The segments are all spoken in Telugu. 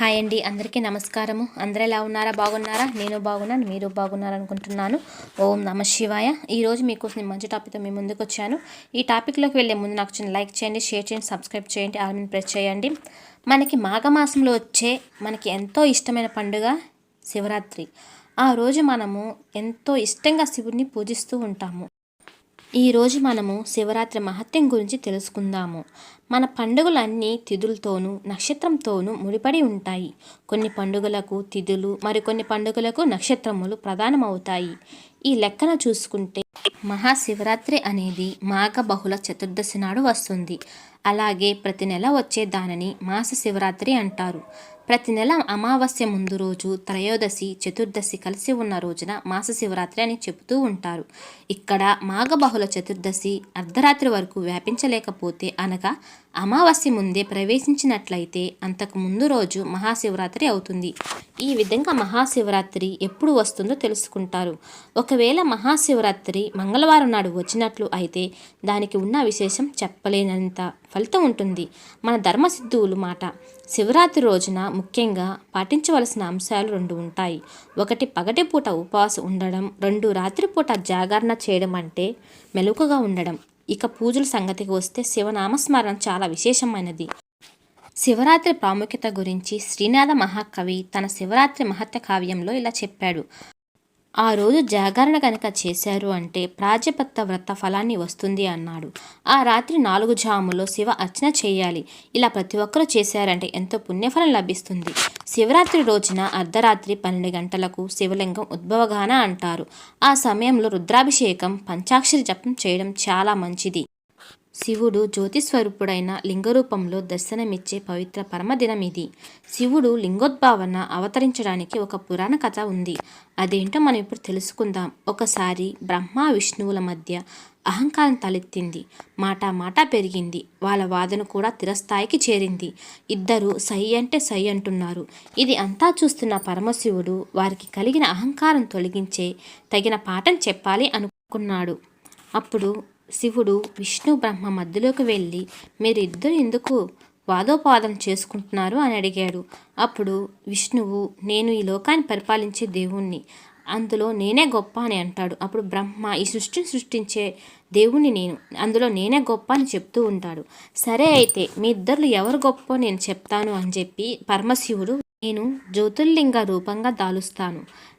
హాయ్ అండి. అందరికీ నమస్కారము. అందరూ ఎలా ఉన్నారా? బాగున్నారా? నేను బాగున్నాను మీరు బాగున్నారు అనుకుంటున్నాను ఓం నమ శివాయ. ఈరోజు మీకోసం నేను మంచి టాపిక్తో మీ ముందుకు వచ్చాను. ఈ టాపిక్లోకి వెళ్ళే ముందు నాకు చిన్న లైక్ చేయండి షేర్ చేయండి సబ్స్క్రైబ్ చేయండి ఆల్ ప్రెస్ చేయండి. మనకి మాఘమాసంలో వచ్చే మనకి ఎంతో ఇష్టమైన పండుగ శివరాత్రి. ఆ రోజు మనము ఎంతో ఇష్టంగా శివుడిని పూజిస్తూ ఉంటాము. ఈరోజు మనము శివరాత్రి మహత్యం గురించి తెలుసుకుందాము. మన పండుగలన్నీ తిథులతోనూ నక్షత్రంతోనూ ముడిపడి ఉంటాయి. కొన్ని పండుగలకు తిథులు మరికొన్ని పండుగలకు నక్షత్రములు ప్రధానమవుతాయి. ఈ లెక్కన చూసుకుంటే మహాశివరాత్రి అనేది మాఘ బహుళ చతుర్దశి నాడు వస్తుంది. అలాగే ప్రతి నెల వచ్చే దానిని మాస శివరాత్రి అంటారు. ప్రతి నెల అమావాస్య ముందు రోజు త్రయోదశి చతుర్దశి కలిసి ఉన్న రోజున మాస శివరాత్రి అని చెబుతూ ఉంటారు. ఇక్కడ మాఘబహుళ చతుర్దశి అర్ధరాత్రి వరకు వ్యాపించలేకపోతే అనగా అమావాస్య ముందే ప్రవేశించినట్లయితే అంతకు ముందు రోజు మహాశివరాత్రి అవుతుంది. ఈ విధంగా మహాశివరాత్రి ఎప్పుడు వస్తుందో తెలుసుకుంటారు. ఒకవేళ మహాశివరాత్రి మంగళవారం నాడు వచ్చినట్లు అయితే దానికి ఉన్న విశేషం చెప్పలేనంత ఫలితం ఉంటుంది. మన ధర్మసిద్ధువులు మాట. శివరాత్రి రోజున ముఖ్యంగా పాటించవలసిన అంశాలు రెండు ఉంటాయి. ఒకటి పగటిపూట ఉపవాసం ఉండడం రెండు రాత్రిపూట జాగరణ చేయడం అంటే మెలకుగా ఉండడం. ఇక పూజల సంగతికి వస్తే శివనామస్మరణ చాలా విశేషమైనది. శివరాత్రి ప్రాముఖ్యత గురించి శ్రీనాథ మహాకవి తన శివరాత్రి మహత్య కావ్యంలో ఇలా చెప్పాడు. ఆ రోజు జాగరణ కనుక చేశారు అంటే ప్రాజపత్త వ్రత ఫలాన్ని వస్తుంది అన్నాడు. ఆ రాత్రి నాలుగు జాములో శివ అర్చన చేయాలి. ఇలా ప్రతి ఒక్కరూ చేశారంటే ఎంతో పుణ్యఫలం లభిస్తుంది. శివరాత్రి రోజున అర్ధరాత్రి పన్నెండు గంటలకు శివలింగం ఉద్భవగాన అంటారు. ఆ సమయంలో రుద్రాభిషేకం పంచాక్షరి జపం చేయడం చాలా మంచిది. శివుడు జ్యోతిస్వరూపుడైన లింగరూపంలో దర్శనమిచ్చే పవిత్ర పరమదినం ఇది. శివుడు లింగోద్భావన అవతరించడానికి ఒక పురాణ కథ ఉంది. అదేంటో మనం ఇప్పుడు తెలుసుకుందాం. ఒకసారి బ్రహ్మ విష్ణువుల మధ్య అహంకారం తలెత్తింది. మాట మాట పెరిగింది. వాళ్ళ వాదన కూడా తిరస్థాయికి చేరింది. ఇద్దరు సై అంటే సై అంటున్నారు. ఇది అంతా చూస్తున్న పరమశివుడు వారికి కలిగిన అహంకారం తొలగించే తగిన పాఠం చెప్పాలి అనుకున్నాడు. అప్పుడు శివుడు విష్ణు బ్రహ్మ మధ్యలోకి వెళ్ళి మీరిద్దరు ఎందుకు వాదోపాదం చేసుకుంటున్నారు? అని అడిగాడు. అప్పుడు విష్ణువు నేను ఈ లోకాన్ని పరిపాలించే దేవుణ్ణి అందులో నేనే గొప్ప అని అంటాడు. అప్పుడు బ్రహ్మ ఈ సృష్టిని సృష్టించే దేవుణ్ణి నేను అందులో నేనే గొప్ప అని చెప్తూ ఉంటాడు. సరే అయితే మీ ఇద్దరు ఎవరు గొప్ప నేను చెప్తాను అని చెప్పి పరమశివుడు నేను జ్యోతిర్లింగ రూపంగా దాలుస్తాను.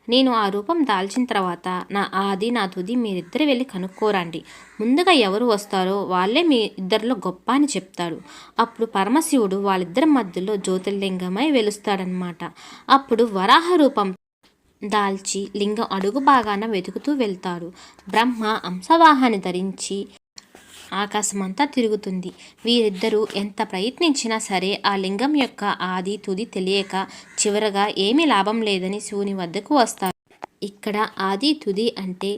నేను ఆ రూపం దాల్చిన తర్వాత నా ఆది నా తుది మీరిద్దరు వెళ్ళి కనుక్కోరండి. ముందుగా ఎవరు వస్తారో వాళ్ళే మీ ఇద్దరిలో గొప్ప అని చెప్తాడు. అప్పుడు పరమశివుడు వాళ్ళిద్దరి మధ్యలో జ్యోతిర్లింగమై వెలుస్తాడనమాట అప్పుడు వరాహ రూపం దాల్చి లింగం అడుగు భాగాన వెతుకుతూ వెళ్తాడు. బ్రహ్మ అంశవాహాన్ని ధరించి ఆకాశమంతా తిరుగుతుంది. వీరిద్దరూ ఎంత ప్రయత్నించినా సరే ఆ లింగం యొక్క ఆది తుది తెలియక చివరగా ఏమీ లాభం లేదని శివుని వద్దకు వస్తారు. ఇక్కడ ఆది తుది అంటే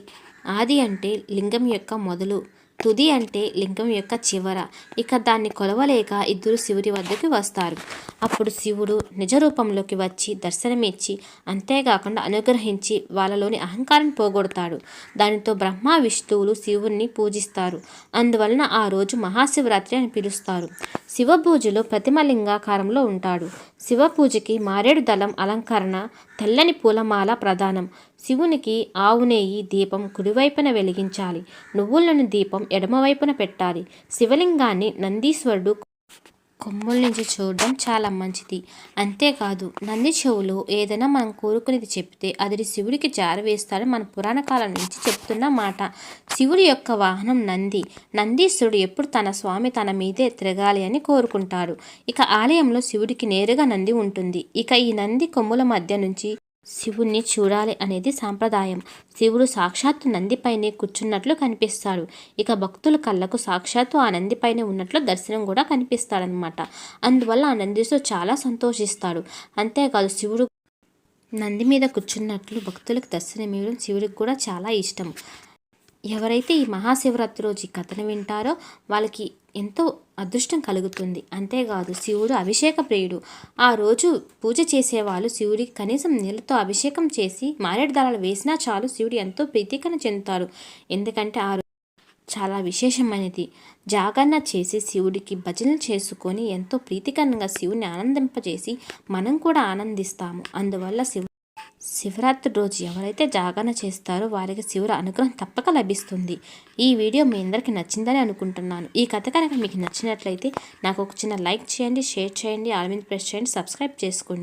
ఆది అంటే లింగం యొక్క మొదలు తుది అంటే లింగం యొక్క చివర. ఇక దాన్ని కొలవలేక ఇద్దరు శివుడి వద్దకు వస్తారు. అప్పుడు శివుడు నిజ రూపంలోకి వచ్చి దర్శనమిచ్చి అంతేకాకుండా అనుగ్రహించి వాళ్ళలోని అహంకారం పోగొడతాడు. దానితో బ్రహ్మ విష్ణువులు శివుణ్ణి పూజిస్తారు. అందువలన ఆ రోజు మహాశివరాత్రి అని పిలుస్తారు. శివ పూజలో ప్రతిమలింగాకారంలో ఉంటాడు. శివ పూజకి మారేడు దళం అలంకరణ తెల్లని పూలమాల ప్రధానం. శివునికి ఆవు నెయ్యి దీపం కుడివైపున వెలిగించాలి. నువ్వులను దీపం ఎడమవైపున పెట్టాలి. శివలింగాన్ని నందీశ్వరుడు కొమ్ముల నుంచి చూడడం చాలా మంచిది. అంతేకాదు నంది చెవులో ఏదైనా మనం కోరుకునేది చెప్తే అది శివుడికి జారవేస్తాడని మన పురాణ కాలం నుంచి చెప్తున్న మాట. శివుడి యొక్క వాహనం నంది. నందీశ్వరుడు ఎప్పుడు తన స్వామి తన మీదే తిరగాలి అని కోరుకుంటాడు. ఇక ఆలయంలో శివుడికి నేరుగా నంది ఉంటుంది. ఇక ఈ నంది కొమ్ముల మధ్య నుంచి శివుణ్ణి చూడాలి అనేది సాంప్రదాయం. శివుడు సాక్షాత్తు నందిపైనే కూర్చున్నట్లు కనిపిస్తాడు. ఇక భక్తుల కళ్ళకు సాక్షాత్తు ఆ నందిపైనే ఉన్నట్లు దర్శనం కూడా కనిపిస్తాడనమాట అందువల్ల ఆ నందిస్తూ చాలా సంతోషిస్తాడు. అంతేకాదు శివుడు నంది మీద కూర్చున్నట్లు భక్తులకు దర్శనం ఇవ్వడం శివుడికి కూడా చాలా ఇష్టం. ఎవరైతే ఈ మహాశివరాత్రి రోజు ఈ కథను వింటారో వాళ్ళకి ఎంతో అదృష్టం కలుగుతుంది. అంతేకాదు శివుడు అభిషేక ప్రియుడు. ఆ రోజు పూజ చేసేవాళ్ళు శివుడికి కనీసం నీళ్ళతో అభిషేకం చేసి మారేడు దళాలు వేసినా చాలు శివుడు ఎంతో ప్రీతికన చెందుతారు ఎందుకంటే ఆ చాలా విశేషమైనది. జాగరణ చేసి శివుడికి భజనలు చేసుకొని ఎంతో ప్రీతికరంగా శివుని ఆనందింపజేసి మనం కూడా ఆనందిస్తాము. అందువల్ల శివు శివరాత్రి రోజు ఎవరైతే జాగరణ చేస్తారో వారికి శివుడు అనుగ్రహం తప్పక లభిస్తుంది. ఈ వీడియో మీ అందరికీ నచ్చిందని అనుకుంటున్నాను. ఈ కథ కనుక మీకు నచ్చినట్లయితే నాకు ఒక చిన్న లైక్ చేయండి షేర్ చేయండి ఆల్ ప్రెస్ చేయండి సబ్స్క్రైబ్ చేసుకోండి.